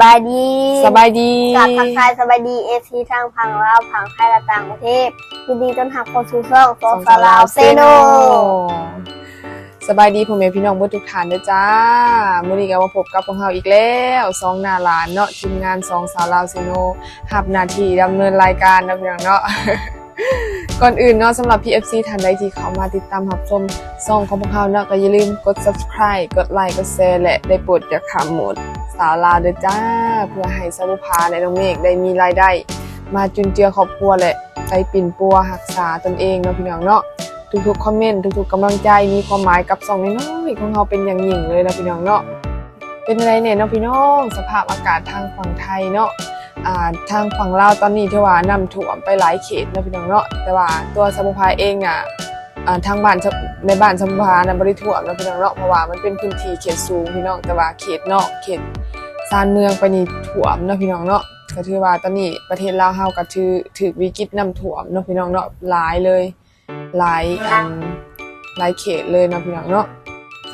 บายดีสบายดีกับทักทายสบายดีเอซีทางพังลาวพังไทยและต่างประเทศยินดีต้อนรับเข้าสู่ช่องโฟฟาลาวเซโนสบายดีพ่อแม่พี่น้องเพื่ทุกท่านเด้อจ้ามื้อนี้ก็มาพบกับพวกเราอีกแล้วสองหน้าหลานเนาะทีมงานสองสาวลาวเซโนหับหน้าที่ดำเนินรายการนะพี่น้องเนาะ ก่อนอื่นเนาะสำหรับ PFC ท่านใดที่เขามาติดตามรับชมช่องของพวกเราเนาะก็อย่าลืมกด subscribe กดไลค์กดแชร์และได้โปรดอย่าขำหมด สาวลาเด้อจ้า เพื่อให้สาวพาและน้องเมฆได้มีรายได้ มาจุนเจือครอบครัวและใจปิ่นปัวรักษาตนเองเนาะพี่น้องเนาะทุกๆคอมเมนต์ทุกๆกำลังใจมีความหมายกับสองน้อยของเราเป็นอย่างยิ่งเลยนะพี่น้องเนาะเป็นอะไรเนี่ยเนาะพี่น้องสภาพอากาศทางฝั่งไทยเนาะ อ่าทางฝั่งลาวตอนนี้ที่ว่าน้ำท่วมไปหลายเขตนะพี่น้องเนาะแต่ว่าตัวสมุพายเองอะอ่าทางบ้านในบ้านสมุพานะบริท่วมนะพี่น้องเนาะเพราะว่ามันเป็นพื้นที่เขตสูงพี่น้องแต่ว่าเขตนอกเขตซานเมืองไปนี่ถ่วมนะพี่น้องเนาะก็ถือว่าตอนนี้ประเทศลาวเฮาก็ถือถือวิกฤตน้ำท่วมเนาะพี่น้องเนาะหลายเลยหลายอันหลายเขตเลยนะพี่น้องเนาะ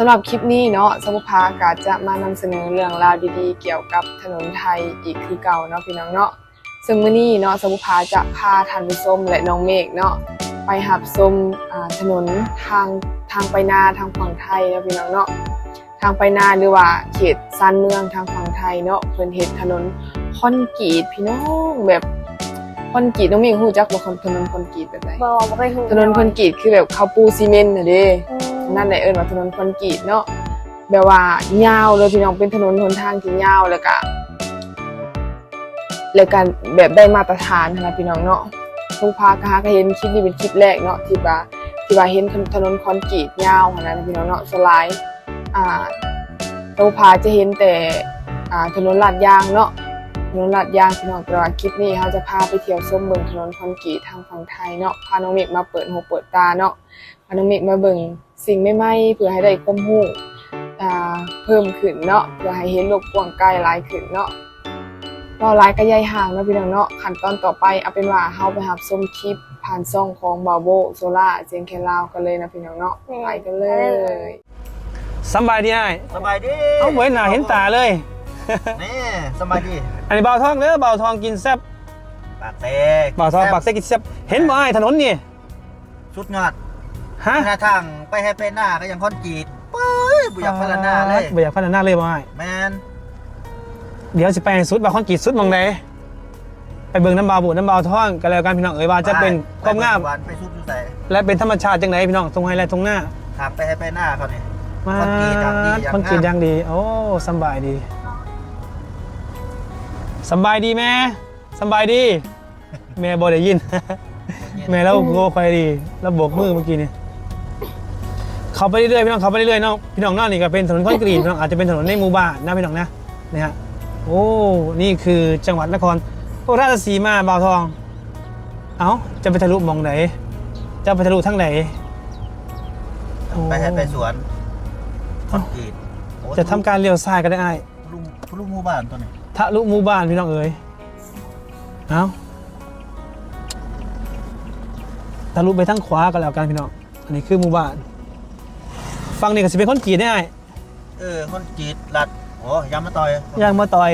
สำหรับคลิปนี้เนาะสมุภาก็จะมานำเสนอเรื่องราวดีๆ เกี่ยวกับถนนไทยอีกคือเก่าเนาะพี่น้องเนาะซึ่งมื้อนี้เนาะสมุภาจะพาท่านผู้ชมและน้องเมฆเนาะไปหับชมอ่าถนนทางทางไปนาทางฝั่งไทยเนาะพี่น้องเนาะทางไปนาหรือว่าเขตซานเมืองทางฝั่งไทยเนาะเพิ่นเฮ็ดถนนคอนกรีตพี่น้องแบบคอนกรีตน้องเมฆฮู้จักบ่คำถนนคอนกรีตแบบไหนบอบ่เคยหูถนนคอนกรีตคือแบบเขาปูซีเมนต์น่ะเด้ นั่นแหละเอิ้นว่าถนนคอนกรีตเนาะแบบว่ายาวเลยพี่น้องเป็นถนนหนทางที่ยาวแล้วก็แล้วกันแบบได้มาตรฐานนะพี่น้องเนาะทุกภาคก็เห็นคลิปนี้เป็นคลิปแรกเนาะที่ว่าที่ว่าเห็นถนนคอนกรีตยาวขนาดนั้นพี่น้องเนาะสไลด์อ่าเราพาจะเห็นแต่อ่าถนนลาดยางเนาะถนนลาดยางพี่น้องแต่ว่าคลิปนี้เขาจะพาไปเที่ยวชมเบิ่งถนนคอนกรีตทางฝั่งไทยเนาะพาน้องเมฆมาเปิดหูเปิดตาเนาะพาน้องเมฆมาเบิ่ง สิ่งใหม่ๆเพื่อให้ได้ความรู้อ่าเพิ่มขึ้นเนาะเพื่อให้เห็นโลกกว้างไกลหลายขึ้นเนาะเราหลายก็ใหญ่ห่างเนาะพี่น้องเนาะขั้นตอนต่อไปเอาเป็นว่าเฮาไปรับชมคลิปผ่านช่องของบาโบโซล่าเจนแคลาวกันเลยนะพี่น้องเนาะไปกันเลยสำบายดีไอ้สบายดีเอาเหมือนหน้าเห็นตาเลยนี่สบายดี อันนี้เบาทองเด้อเบาทองกินแซ่บปากแตกเบาทองปากเซ็กกินแซ่บเห็นบ่ไอ้ถนนนี่ชุดงอด ฮะหน้าทางไปให้เป็นหน้าก็ยังคอนกรีตปื้ยบุอยากพัฒนาเลยบ่อยากพัฒนาเลยบ่ไอ้แมนเดี๋ยวสิไปให้สุดบ่าคอนกรีตสุดหมองใดไปเบิ่งน้ำเบาบุน้ำเบาทองกันแล้วกันพี่น้องเอ๋ยว่าจะเป็นความงามไปไปซุปอยู่ใส่และเป็นธรรมชาติจังไดพี่น้องตรงไฮไลท์ตรงหน้าขับไปให้เป็นหน้าเขานี่มาคอนกรีตอย่างดีอย่างงามคอนกรีตอย่างดี โอ้สำบายดีสำบายดีแม่สำบายดี แม่บ่ได้ยิน แม่แล้วโง่คอยดี แล้วโบกมือเมื่อกี้นี่ เขาไปเรื่อยๆพี่น้องเขาไปเรื่อยๆเนาะพี่น้องเนอกนี่ก็เป็นถนนคอนกรีตพี่น้องอาจจะเป็นถนนในหมู่บ้านนะพี่น้องนะนี่ฮะโอ้นี่คือจังหวัดนครราชสีมาบ่าวทอง เอ้าจะไปทะลุหมองไหนจะไปทะลุทั้งไหนโอ้ไปให้ไปสวนคอนกรีตโอ้จะทำการเลี้ยวซ้ายก็ได้อ้ายทะลุทะลุหมู่บ้านตัวนี้ทะลุหมู่บ้านพี่น้องเอ๋ยเอ้าทะลุไปทางขวาก็แล้วกันพี่น้องอันนี้คือหมู่บ้าน ฝั่งนี้ก็สิเป็นคอนกรีตได้อ้ายเออคอนกรีตลัดโอ้ยางมาต่อยยางมาต่อย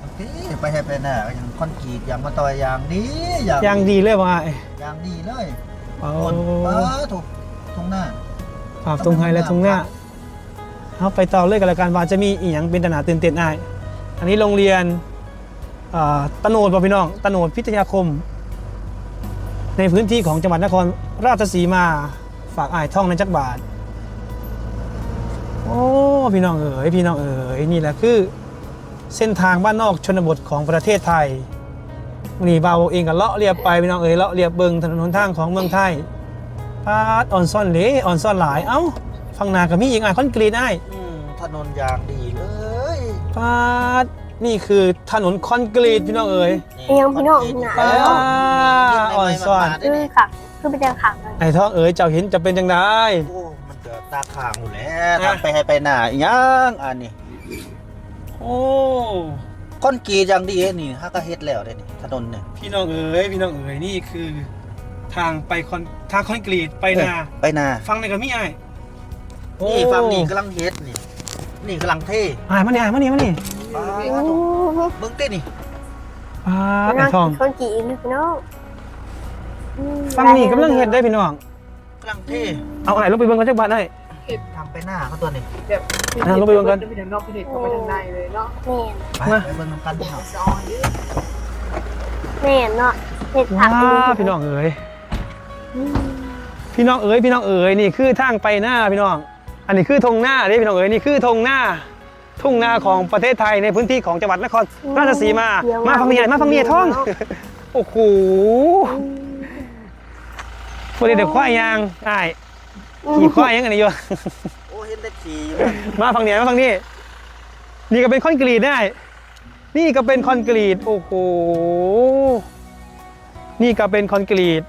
โอเคไปให้เป็นหน้าก็ยังคอนกรีตยางมาต่อยยางดีอย่างยางดีเลยว่าอ้ายยางดีเลยโอ้โอนป้าถูกตรงหน้าฝากตรงไฮและตรงหน้าเอาไปต่อเลยกันแล้วกันว่าจะมีอีหยังเป็นตนาตื่นเต้นอ้ายอันนี้โรงเรียนอ่าตะโนดป่ะพี่น้องตะโนดพิทยาคม ในพื้นที่ของจังหวัดนครราชสีมาฝากอ้ายท่องในจักบาท โอ้พี่น้องเอ๋ยพี่น้องเอ๋ยนี่แหละคือ เส้นทางบ้านนอกชนบทของประเทศไทยวันนี่เบาเองก็เลาะเรียบไปพี่น้องเอ๋ยเลาะเรียบเบิงถนนหนทางของเมืองไทยปาดอ่อนซ่อนเหลอ่อนซ่อนหลายเอ้าฝั่งหนาก็มีอีกอะคอนกรีตไอ้ายอืมถนนยางดีเลยปาดนี่คือถนนคอนกรีตพี่น้องเอ๋ยยังพี่น้องหนาอ่าอ่อนซ่อน คือค่ะ คือไปเจอขังกันไอ้ท้องเอ๋ยเจ้าเห็นจะเป็นจังไดโอ้มันเกิด ตาข่างอยู่แล้วทำไปให้ไปหน้าอีหยังอันนี้โอ้คอนกรีตอย่างดีนี่ฮะก็เฮ็ดแล้วเด้นี่ถนนเนี่ยพี่น้องเอ๋ยพี่น้องเอ๋ยนี่คือ ทางไปคอนทางคอนกรีตไปนาไปหน้าฟังในกับมี่ไอ้ายนี่ฝั่งนี้กำลังเฮ็ดนี่ นี่กำลังเทอ่ายมานี่อ่ายมานี่มานี่ป๊าอู้หูเบิ่งเต้นี่ป้าดน้ไอ้องทองคนกี่อีกนะพี่น้องอืมฟังนี่กำลังเฮ็ดได้พี่น้องกำลังเท่เอาไอ้ลงไปเบิ่งกันจักบาทได้ ทำไปหน้าเขาตัวนี้แบบอะลงไปเบิ่งกัน ไปทางนอกไปทางไปทางในเลยเนาะแม่นไปไปเบิ่งน้ำกันพี่น้องซอนเด้อแม่นเนาะเห็ดผัว้ากพี่น้องเอ๋ยพี่น้องเอ๋ยพี่น้องเอ๋ยนี่คือทางไปหน้าพี่น้อง อันนี้คือธงหน้าเด้พี่น้องเอ๋ยนี่คือธงหน้า ทุ่งนาของประเทศไทยในพื้นที่ของจังหวัดนครราชสีมา มาฟังเมียมาฟังเมียท่อง โอ้โหพวกเด็กๆควายยางไอ้าย ขี่ควายยังไงอยู่โอ้เห็นได้ขี่อยู่นั่นมาฝั่งนี้มาฝั่งนี้ นี่ก็เป็นคอนกรีตได้ นี่ก็เป็นคอนกรีต โอ้โห นี่ก็เป็นคอนกรีต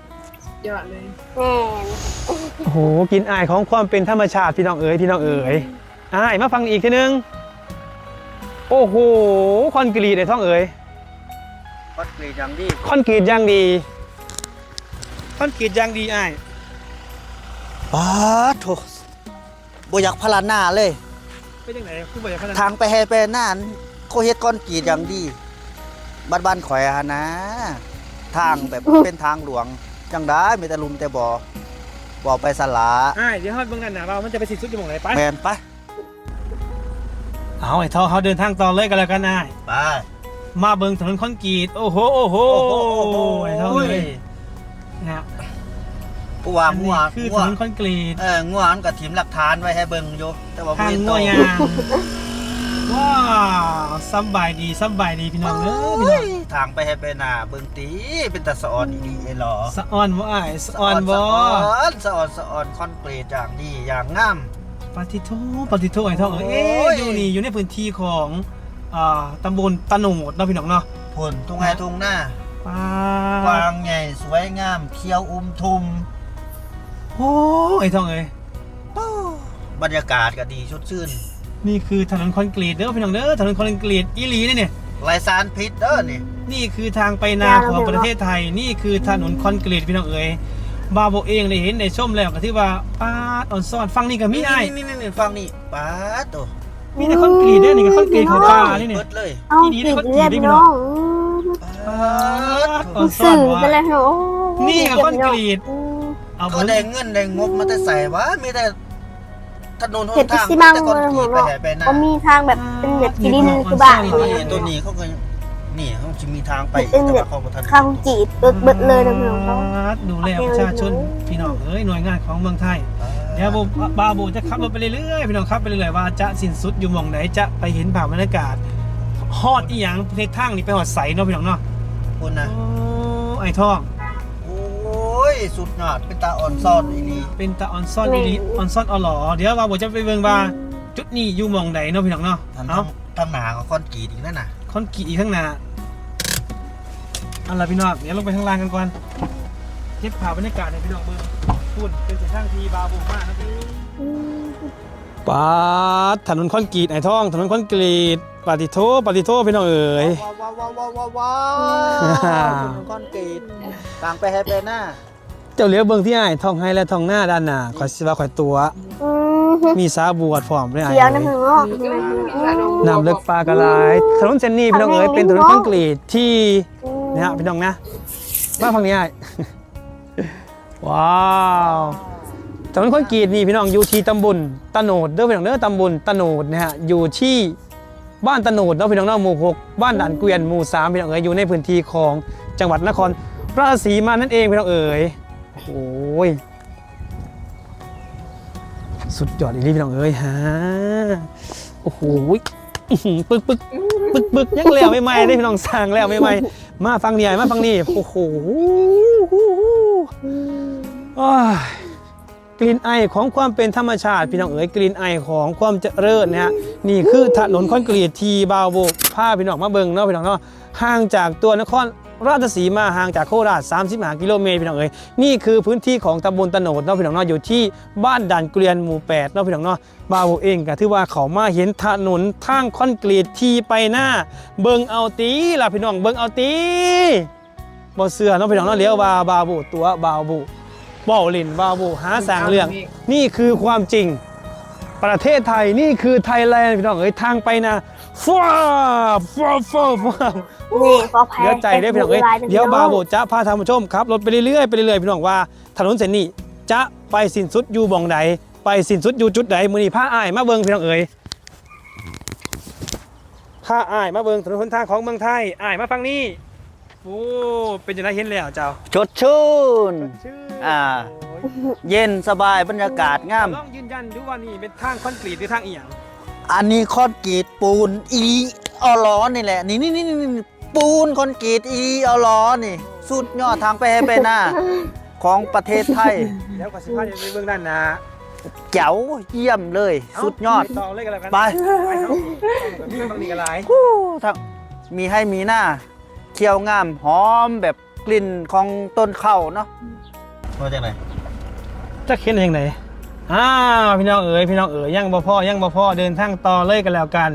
ยอดเลยแม่นโอ้โหกินอายของความเป็นธรรมชาติพี่น้องเอ๋ยพี่น้องเอ๋ยอายมาฟังอีกทีนึง โอ้โหคอนกรีตไอ้ท้องเอ๋ยวัดกรีดอย่างดีคอนกรีตอย่างดีคอนกรีตอย่างดีอาย ป้าดโถบ่อยากพลาดหน้าเลย เป็นยังไงผู้บริหารทางไปแฮไปหน้าเขาเฮ็ดก้อนกรีดอย่างดีบ้านบ้านข่อยอะนะ ทางแบบเป็นทางหลวง จังได้มีแต่ลุมแต่บ่อบ่อไปสลาอายเดี๋ยวเขาเบิ่งกันนะว่ามันจะไปสิ้นสุดอยู่ตรงไหนไปแมนไปเอาไอ้ท้องเขาเดินทางต่อเลยกันแล้วกันอายไป มาเบิ่งถนนคอนกรีตโอ้โหโอ้โหไอ้ท้องเลยนะ ฮะผู้ว่าอันงัวนี้คือถงัวนนคอนกรีตเอองัวมันก็ถิ่มหลักฐานไว้ให้เบิ่งอยู่แต่ว่าบ่ทางเห็นงัตัวยางว้าวสำบายดีสำบายดีพี่น้องเอ้ยพี่น้องทางไปแฮไปหน้าเบิ่งตีเป็นตาสะออนอีดีไอ้หรอสะออนบ่อ้ายสะออนบ่สะออนสะออนสะออนคอนกรีตอย่างดีอย่างงาม ปฏิโทปฏิโทไอ้ท้องเอ้ยโอ้เอ๊ะยอยู่นี่อยู่ในพื้นที่ของอ่าตำบลตะโหนดเนาะพี่น้องเนาะพุ่นทุ่งไฮทุ่งหน้า ป้ากวางใหญ่สวยงามเขียวอุ้มทุม โอ้ไอ้ท้องเอ้ยบรรยากาศก็ดีชุดชื่นนี่คือถนนคอนกรีตเด้อพี่น้องเด้อถนนคอนกรีตอีหลีนี่เนี่ยไรสารพิษเด้อนี่นี่คือทางไปนาของประเทศไทย นี่คือถนนคอนกรีตพี่น้องเอ๋ยบาโบเองได้เห็นได้ชมแล้วก็ที่ว่าป้าดอ่อนซ่อนฟังนี่ก็มีไอ้ายมีมีมีฟังนี่ป้าดโตมีแต่คอนกรีตเนี่ยนี่ก็คอนกรีตเขาป่านี่เนี่ยเบิดเลยเอาอีผินี่ดได้คนเรียบขี่ได้ไหมน้เนาะองป้าดโถอ่อนซ่อสื่นอว่าไปเลยเนาะนี่ก็คอนกรีตอืม เอาก็เบิ่งได้เงินได้งบมาแต่ใส่วะมีแต่ถนนหเห็ดนพิทางซิมีมังแต่คเลอนยกหมรีดตไปเนาะไหนไปหน้าก็มีทางแบบเป็นแบบที่ดินคือบ้านนี่นี่ตัวนี้เขาก็นี่เขาจะมีทางไปเป็นแต่แบว่าบเขาบ่ทันข้างจีดเบิดเบิดเลยนะพี่น้องเขาดูแลประชาชนพี่น้องเอ้ยหน่วยงานของเมืองไทย เดี๋ยวผมบาโบจะขับรถไปเรื่อยๆพี่น้องขับไปเรื่อยๆว่าจะสิ้นสุดอยู่หมองไหนจะไปเห็นภาพบรรยากาศฮอดอีหยังประเทศทางนี่ไปฮอดใสเนาะพี่น้องเนาะคุณนะโอ้ไอ้ทองโอ้ ยสุดยอดเป็นตาอ่อนซ่อนอีนี่เป็นตาออนซ่อนอีลิออนซ่อนออหลอเดี๋ยวว่าผมจะไปเบิ่งว่าจุดนี้อยู่หมองไหนเนาะพี่น้องเนาะทางเอาทางหนาของคอนกรีตอีกนั่นน่ะคอนกรีตอีกข้างหน้าเอาล่ะพี่น้องเดี๋ยวลงไปข้างล่างกันก่อนเก็บภาพบรรยากาศให้พี่น้องเบิ่งพูดเป็นเส้นทางที่บาโบมากนะพี่อืมปาดถนนคอนกรีตไอ้ทองถนนคอนกรีตปาติโทปาติโทพี่น้องเอ๋ยว้าวว้าวว้าวว้าวว้าวว้าวถนนคอนกรีตทางไปแฮไปหน้าเจ้าเหลียวเบิ่งที่ไอ้ทองให้และทองหน้าด้านหน้าขอยสิว่าขอยตัว อืมมีสาบวชพร้อมด้วยไอ้เขียวนะพี่น้องมีก็มีสระนมน้ำเลิกปลากระไรถนนเส้นนี้พี่น้องเอ๋ยเป็นถนนคอนกรีตที่นะฮะพี่น้องนะมาฝั่งนี้ไอ้ ว้าวถนนคอนกรีตนี่พี่น้องอยู่ที่ตำบลตะโหนดเด้อพี่น้องเด้อตำบลตะโหนดนะฮะอยู่ที่บ้านตะโหนดเนาะพี่น้องเนาะหมู่หกบ้านด่านเกวียนหมู่สามพี่น้องเอ๋ยอยู่ในพื้นที่ของจังหวัดนครราชสีมานั่นเองพี่น้องเอ๋ย โอ้ย สุดยอดอีลีพี่น้องเอ๋ยฮะโอ้โหปึกปึกปึกปึกยังแล้วไม่ไหม่ได้พี่น้องสร้างแล้วไม่ไหม่มาฟังนี่มาฟังนี่โอ้โหกลิ่นไอของความเป็นธรรมชาติพี่น้องเอ๋ยกลิ่นไอของความเจริญนะฮะนี่คือถนนคอนกรีตทีบาวโบผ้าพี่น้องมาเบิงเนาะพี่น้องเนาะห่างจากตัวนคร ราชสีมาห่างจากโคราช 35 กิโลเมตรพี่น้องเอ๋ยนี่คือพื้นที่ของตำบลตะโหนดเนาะพี่น้องเนาะอยู่ที่บ้านด่านเกลียนหมู่8เนาะพี่น้องเนาะบาวโบเองก็ถือว่าเขามาเห็นถนนทางคอนกรีตทีไปหน้า เบิงเอาตีล่ะพี่น้องเบิงเอาตีบ่เสือเนาะพี่น้องเนาะเลี้ยวว่าบาวโบตัวบาวโบบ่าวลินบ่าวบูหาสร้างเรื่องนี่คือความจริง ประเทศไทยนี่คือไทยแลนด์พี่น้องเอ้ยทางไปนะฟ้าฟ้าฟ้าฟ้านี่พอแพ้เดี๋ยวใจได้อพี่น้องเอ้ยเดี๋ยวบาโบจะพาท่านผู้ชมครับรถไปเรื่อยๆไปเรื่อยๆพี่น้องว่าถนนเส้นนี้จะไปสิ้นสุดอยู่บ่องใดไปสิ้นสุดอยู่จุดใดมื้อนี้พาอ้ายมาเบิ่งพี่น้องเอ้ยพาอ้ายมาเบิ่งถนนหนทางของเมืองไทยอ้ายมาฟังนี่โอ้เป็นจังไดเห็นแล้วเจ้าชดชื่นชื่ออ่าโอ้ย เย็นสบายบรรยากาศงาม ลองยืนยันดูว่านี่เป็นทางคอนกรีตหรือทางเอียงอันนี้คอนกรีตปูนอีออล้อนี่แหละ นี่นี่นี่นี่ปูนคอนกรีตอีออล้อนี่ สุดยอดทางไปให้ไปหน้า ของประเทศไทยเดี๋ยวก็สิพาเดี๋ยวไปเบิ่งด้านหน้าเจ๋วเยี่ยมเลย สุดยอดต่อเลยกันแล้วกันไปไปเนาะมีบางนี่ก็หลายฮู้ทั้งมีให้มีหน้าเคี้ยวงามหอมแบบกลิ่นของต้นข้าวเนาะมาจากไหน จะเขียนยังไงอ้าวพี่น้องเอ๋ยพี่น้องเอ๋ยยังบ่พ่อยังบ่พ่อเดินทางต่อเลยกันแล้วกัน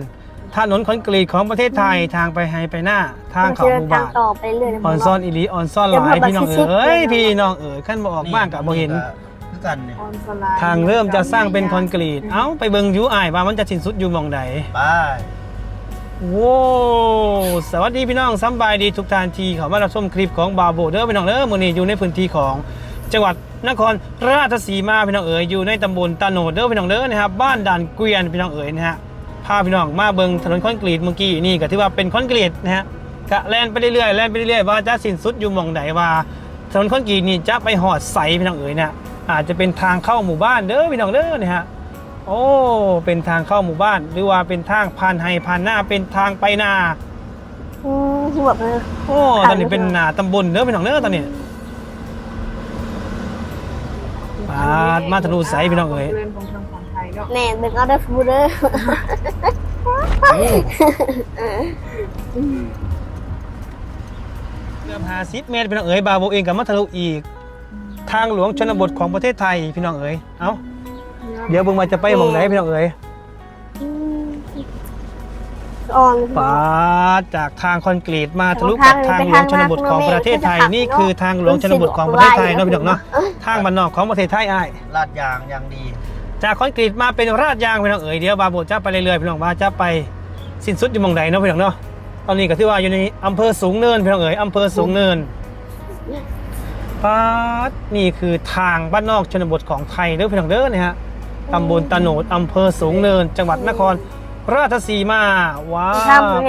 ถนนคอนกรีตของประเทศไทยทางไปไฮไปหน้าทางเขาหมู่ทาบ้างนต่อไปเรื่อยๆนะออนซ่อนอีหลีออนซ่อนหลายพี่น้องเอ๋ยพี่น้องเอ๋ยขั้นบ่ออกบ้านกับบ่เห็นคือกันเนี่ยออนสไลด์ทางเริ่มจะสร้างเป็นคอนกรีต เอ้าไปเบิ่งอยูอ้ายว่ามันจะสิ้นสุดอยู่หมองใดไปโว้สวัสดีพี่น้องสำบายดีทุกท่านที่เขามารับชมคลิปของบาโบเด้อพี่น้องเด้อมื้อนี้อยู่ในพื้นที่ของ จังหวัดนครราชสีมาพี่น้องเอ๋ยอยู่ในตำบลตาโหนดเด้อพี่น้องเด้อนะครับบ้านด่านเกวียนพี่น้องเอ๋ยนะฮะพาพี่น้องมาเบิ่งถนนคอนกรีตเมื่อกี้นี่ก็ถือว่าเป็นคอนกรีตนะฮะกะแล่นไปเรื่อยๆแล่นไปเรื่อยๆว่าจะสิ้นสุดอยู่หมองใดว่าถนนคอนกรีตนี่จะไปหอดใสพี่น้องเอ๋ยนะอาจจะเป็นทางเข้าหมู่บ้านเด้อพี่น้องเด้อนะฮะโอ้เป็นทางเข้าหมู่บ้าน หรือว่าเป็นทางผ่านไฮผ่านหน้าเป็นทางไปนาอืมคือแบบเออโอ้ตอนนี้เป็นนาตำบลเด้อเป็นของเด้อตอนนี้ มามาทะลุใสพี่น้องเอ๋ยเรือนของทางฝั่งไทยเนาะแน่เด็กเอาได้ฟูเดอร์เริ่มหาซิเมตรพี่น้องเอ๋ยบาโบเองกับมาทะลุอีก ทางหลวงชนบทของประเทศไทยพี่น้องเอ๋ยเอ้าเดี๋ยวเบิ่งมาจะไปหมองไหนพี่น้องเอ๋ย ออนปาดจากทางคอนกรีตมาทะลุกับทางหลวงชนบทของประเทศไทย นี่คือทางหลวงชนบทของประเทศไทยเนาะพี่น้องเนาะทางบ้านนอกของประเทศไทยอ้าย ลาดยางอย่างดี จากคอนกรีตมาเป็นราดยางพี่น้องเอ๋ยเดี๋ยวบาโบจะไปเรื่อยๆพี่น้องว่าจะไปสิ้นสุดอยู่หมองใดเนาะพี่น้องเนาะตอนนี้ก็ที่ว่าอยู่ในอำเภอสูงเนินพี่น้องเอ๋ยอำเภอสูงเนินปาดนี่คือทางบ้านนอกชนบทของไทยเด้อพี่น้องเด้อนะฮะตำบลตะโหนดอำเภอสูงเนิน จังหวัดนคร ราชสีมา ว้าว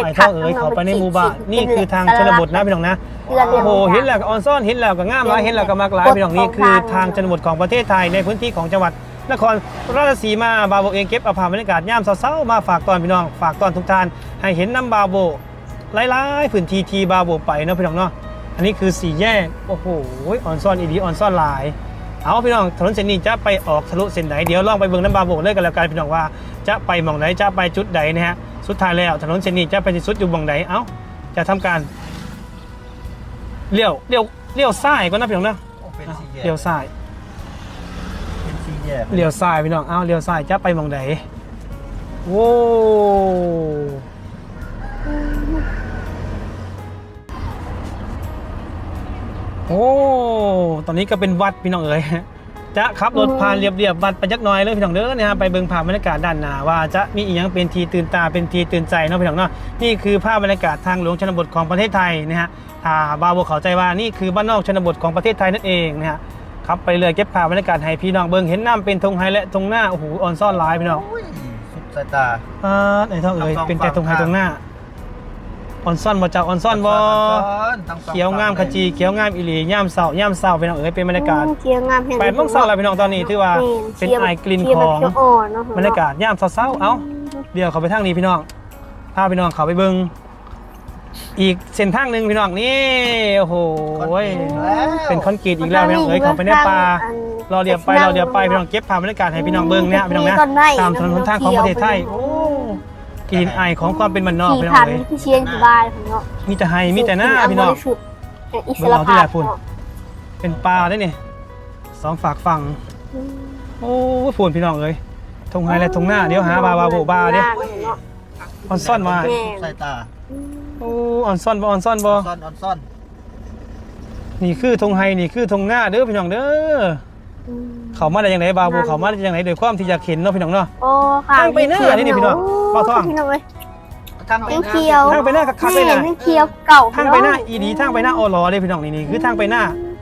ไอ้ท่องเอ๋ยเขาไปในหมู่บ้านนี่คือทางชนบทนะพี่น้องนะเรือเรียโอ้นโหเห็นแล้วก็ออนซ่อนเห็นแล้วก็ง่ามหลายเห็นแล้วก็มากหลายพี่น้องนี่คือทางชนบทของประเทศไทยในพื้นที่ของจังหวัดนครราชสีมาบาโบเองเก็บเอาภาพบรรยากาศย่ามเศร้าๆมาฝากตอนพี่น้อง ฝากตอนทุกท่านให้เห็นน้ำบาโบหลายๆพื้นที่ที่บาโบไปเนาะพี่น้องเนาะอันนี้คือสี่แยกโอ้โหออนซ่อนอีดีออนซ่อนหลาย เอาพี่น้องถนนเส้นนี้จะไปออกทะลุเส้นไหนเดี๋ยวลองไปเบิ่งน้ำบาโบเลยกันแล้วกันพี่น้องว่าจะไปหมองไหนจะไปจุดใดนะฮะสุดท้ายแล้วถนนเส้นนี้จะไปที่สุดอยู่หมองไหนเอ้าจะทำการเลี้ยวเลี้ยวเลี้ยวซ้ายก็นะพี่น้องนะเป็นอะสี่แยกเลี้ยวซ้ายเป็นสี่แยกเลี้ยวซ้ายพี่น้องเอาเลี้ยวซ้ายจะไปหมองใดโว้ โอ้ ตอนนี้ก็เป็นวัดพี่น้องเอ๋ยจะขับรถผ่านเรียบๆวัดไปจักหน่อยเลยพี่น้องเด้อนะฮะไปเบิ่งภาพบรรยากาศด้านหน้าว่าจะมีอีกอย่างเป็นทีตื่นตาเป็นทีตื่นใจเนาะพี่น้องเนาะนี่คือภาพบรรยากาศทางหลวงชนบทของประเทศไทยนะฮะถ้าบาวโบเข้าใจว่านี่คือบ้านนอกชนบทของประเทศไทยนั่นเองนะฮะครับไปเลยเก็บภาพบรรยากาศให้พี่น้องเบิ่งเห็นน้ำเป็นธงไฮและธงหน้าโอ้โหออนซ่อนหลายพี่น้องโอ้ยสุดสายตาอ่าไอ้ท่องเอ๋ยทั้งสองเป็นแต่ธงไฮฝั่งธงหน้า ออนซ่อนบ่จากออนซ่อนบ่ทั้งสอเขียวงามขจีเขียวงามอิหลีย่ามเสาย่ามเสาพี่น้องเอ๋ยเป็นบรรยากาศเคียงงามแห่งแปดโมงเช้าแล้วพี่น้องตอนนี้ถือว่าเป็นไอายกลิ่นเคียขแบบองเคียวอ่อนเนาะบรรยากาศย่ามเช้าๆเอ้าเดี๋ยวเขาไปทางนี้พี่น้องพาพี่น้องเขาไปเบิ่งอีกเส้นทางหนึ่งพี่น้องนี่โอ้โหเป็นคอนกรีตอีกแล้วพี่น้องเอ๋ยเขาไปในป่ารอเดียวไปรอเดียวไปพี่น้องเก็บภาพบรรยากาศให้พี่น้องเบิ่งเนี่ยพี่น้องนะตามถนนหนทางของประเทศไทยโอ้ กลิ่นไอายของความเป็นบ้านนอกขี่พี่น้องพันเอ๋ยที่เชียงอยู่บ้านของเนาะมีแต่ไฮมีแต่หน้าพี่น้องบริสุทธิ์แห่งอิสเบิ่งระเอาที่ภาไหพนพุ่นเนาะเป็นปลาได้เนี่ยสองฝากฝั่งโอ้พูนพี่น้องเอ้ยทงไฮและทงหน้าเดี๋ยวหาบาบาโบบาเดี๋ยว เนาะ ออนซ่อนมา แม่สายตาโอ้ออนซ่อนบ่ออนซ่อนบ่ซ่อนออนซ่อนนี่คือทงไฮนี่คือทงหน้าเด้อพี่น้องเด้อ เขามาได้ยังไงบาโบเขามาได้ยังไงโดยความที่อยากเห็นเนาะพี่น้องเนาะ โอ้ค่ะทางไปหน้านี่นี่พี่น้องเบาท้อง พี่น้องเอ้ยทางไปยังหน้าเขียวทางไปหน้ากับคักเลยแม่นะยังเคี้ยวเก่าทางไปหน้าอีดีทางไปหน้าออลอเลยพี่น้องนี่นี่คือทางไปหน้า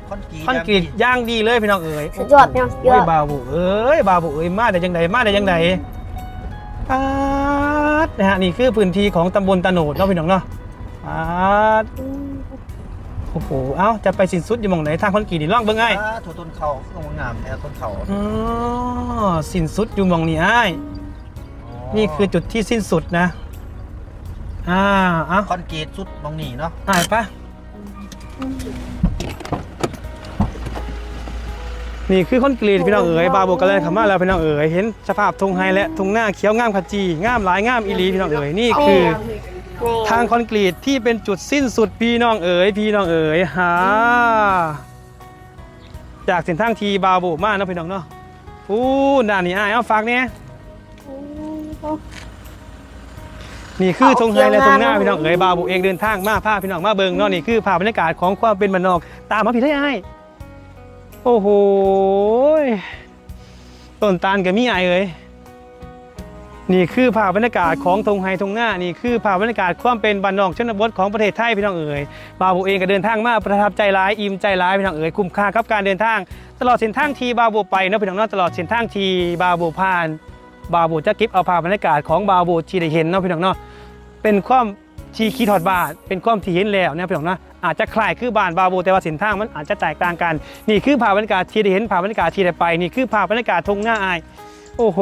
คอนกรีตคอนกรีตย่างดีเลยพี่น้องเอ๋ยสุดยอดพี่น้องสุดยเอ้อยดบาวบุเอ้ยบาวบุเอ้ยมาได้ยังไงมาได้ยังไงปาดนะฮะนี่คือพื้นที่ของตำบลตะโหนดเนาะพี่น้องเนาะปาด โอ้โห เอ้า จะไปสิ้นสุดอยู่หมองไหนทางคอนกรีตนี่ล่องเบิ่งไอ้อ่าถูต้นเขาต้นงามแท้ต้นเขาอ๋อสิ้นสุดอยู่หมองนี้ไอ้ายนี่คือจุดที่สิ้นสุดนะ อ่า เอ้าคอนกรีตสุดมองนี่เนาะหายปะนี่คือคอนกรีตพี่น้องเอ๋ยบาโบกันเลยขมาแล้วพี่น้องเอ๋ยเห็นสภาพทุ่งไฮและทุ่งหน้าเขียวงามขจีงามหลายงามอีหลีพี่น้องเอ๋ยนี่คือ ทางคอนกรีตที่เป็นจุดสิ้นสุดพี่น้องเอ๋ยพี่น้องเอ๋ยฮาจากเส้นทางทีบาโบมาเนาะพี่น้องเนาะอู้ด้านนี้อ้ายเอาฝากเนี่ยนี่คือทงไฮและทงหน้าพี่น้องเอ๋ยบาโบเองเดินทางมาพาพี่น้องมาเบิงเนาะนี่คือภาพบรรยากาศของความเป็นบ้านนอกตามมาพี่ได้อ้ายโอ้โหต้นตาลกับมีอ้ายเอ๋ย นี่คือภาพบรรยากาศของทงไฮทงหน้านี่คือภาพบรรยากาศความเป็นบ้านนอกชนบทของประเทศไทยพี่น้องเอ๋ยบาวโบเองก็เดินทางมาประทับใจร้ายอิ่มใจร้ายพี่น้องเอ๋ยคุ้มค่ากับการเดินทาง ตลอดเส้นทางทีบาวโบไปเนาะพี่น้องเนาะตลอดเส้นทางทีบาวโบผ่าน บาวโบจะก็บเอาภาพบรรยากาศของบาวโบที่ได้เห็นเนาะพี่น้องเนาะเป็นความที่คีถอดบาทเป็นความที่เห็นแล้วเนี่ยพี่น้องนะอาจจะคล้ายคือบานบาวโบแต่ว่าเส้นทางมันอาจจะแตกต่างกัน นี่คือภาพบรรยากาศที่ได้เห็นภาพบรรยากาศที่ได้ไปนี่คือภาพบรรยากาศทงหน้าอาย โอ้โห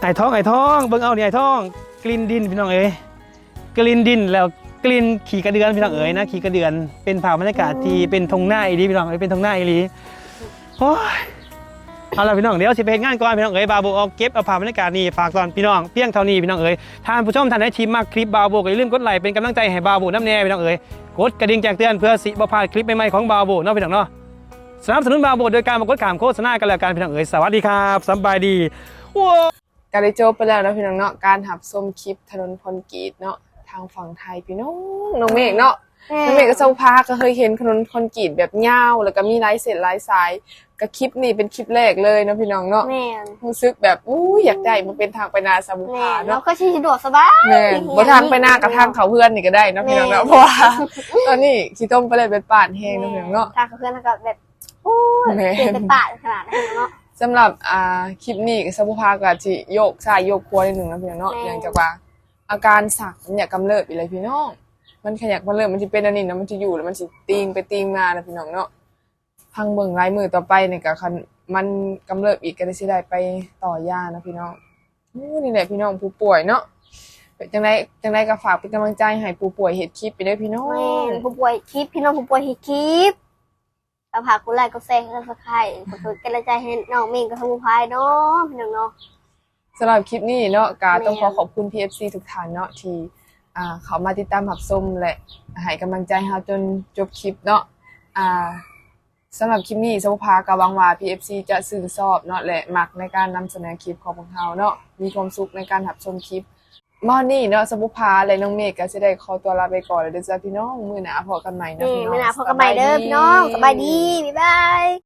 ไอ้ท้องไอ้ท้องเบิ่งเอาเนี่ยไอ้ท้อง กลินดินพี่น้องเอ๋ยกลินดินแล้วกลินขี่กระเดือนพี่น้องเอ๋ยนะขี่กระเดือนเป็นภาพบรรยากาศที่เป็นทงหน้าอีหลีพี่น้องเอ๋ยเป็นทงหน้าอีหลีโอ้ยเอาล่ะพี่น้องเดี๋ยวสิไปเฮ็ดงานก่อนพี่น้องเอ๋ยบาโบเอาเก็บเอาภาพบรรยากาศนี้ฝากตอนพี่น้องเพียงเท่านี้พี่น้องเอ๋ยท่านผู้ชมท่านใดที่มักคลิปบาโบก็อย่าลืมกดไลค์เป็นกำลังใจให้บาโบน้ำแน่พี่น้องเอ๋ยกดกระดิ่งแจ้งเตือนเพื่อสิบ่พลาดคลิปใหม่ๆของบาโบเนาะพี่น้องเนาะ สนับสนุนบาโบโดยการมากดขามโฆษณากันแล้วกันพี่น้องเอ๋ยสวัสดีครับสำบายดีว้า ก็ได้จบไปแล้วนะพี่น้องเนาะการหับส้มคลิปถนนคอนกรีตเนาะทางฝั่งไทยพี่น้องน้องเมฆเนาะน้องเมฆก็เจ้าพาก็เคยเห็นถนนคอนกรีตแบบยาวแล้วก็มีหลายเส้นหลายสายก็คลิปนี้เป็นคลิปแรกเลยเนาะพี่น้องเนาะแม่นรู้สึกแบบอู้อยากได้มันเป็นทางไปนาสาบุแม่พานแล้วเนาะก็ที่สะดวกสบายแม่นบ่ทางไปหน้ากับทางเขาเพื่อนนี่ก็ได้เนาะพี่น้องเนาะเพราะว่าตอนนี้ขี้ต้มไปเลยเป็นป่านแห้งเนาะพี่น้องเนาะ ทางกับเพื่อนทางกับแบบ โอ้ยแม่นเปลี่ยนเป็นป่าขนาดนั้นเนาะ สำหรับอ่าคลิปนี้ก็สาบุพาก็สิโยกซ้ายโยกขวานิดนึงนะพี่น้องเนาะแม่นอย่างจากว่าอาการสักมันอยากกำเริบอีเลยพี่น้อง มันขยักกำเริบมันจะเป็นอันนี้นะมันจะอยู่แล้วมันจะตีงไปตีงมานะพี่น้องเนาะพังเบิ่งลายมือต่อไปเนี่ยก็คันมันกำเริบอีกก็ได้สิได้ไปต่อยานะพี่น้องอู้นี่แหละพี่น้องผู้ป่วยเนาะเป็นจังไดจังไดก็ฝากเป็นกำลังใจให้ผู้ป่วยเฮ็ดคลิปไปเด้อพี่น้อง แม่นผู้ป่วยคลิปพี่น้องผู้ป่วยให้คลิป แล้วพาคุณไลค์ก็แซงกันสักใครขอโทษกันละใจให้น้องเมงกับทางผู้พายเนาะพี่น้องเนาะสำหรับคลิปนี้เนาะกาต้องแม่ขอขอบคุณ PFC ทุกท่านเนาะที่อ่าเขามาติดตามหับชมและให้กำลังใจเฮาจนจบคลิปเนาะอ่าสำหรับคลิปนี้สมุภากะหวังว่า PFC จะสื่อสอบเนาะและมักในการนำเสนอคลิปของพวกเราเนาะมีความสุขในการหับชมคลิป มอนี่เนาะสมุภาและน้องเมฆก็สิได้ขอตัวลาไปก่อนแล้วเด้อจ้าพี่น้อง มือหนาพอกันใหม่เนาะนี่พี่น้องไม่นาพอกันใหม่เด้อพี่น้องสบายดี บ๊ายบาย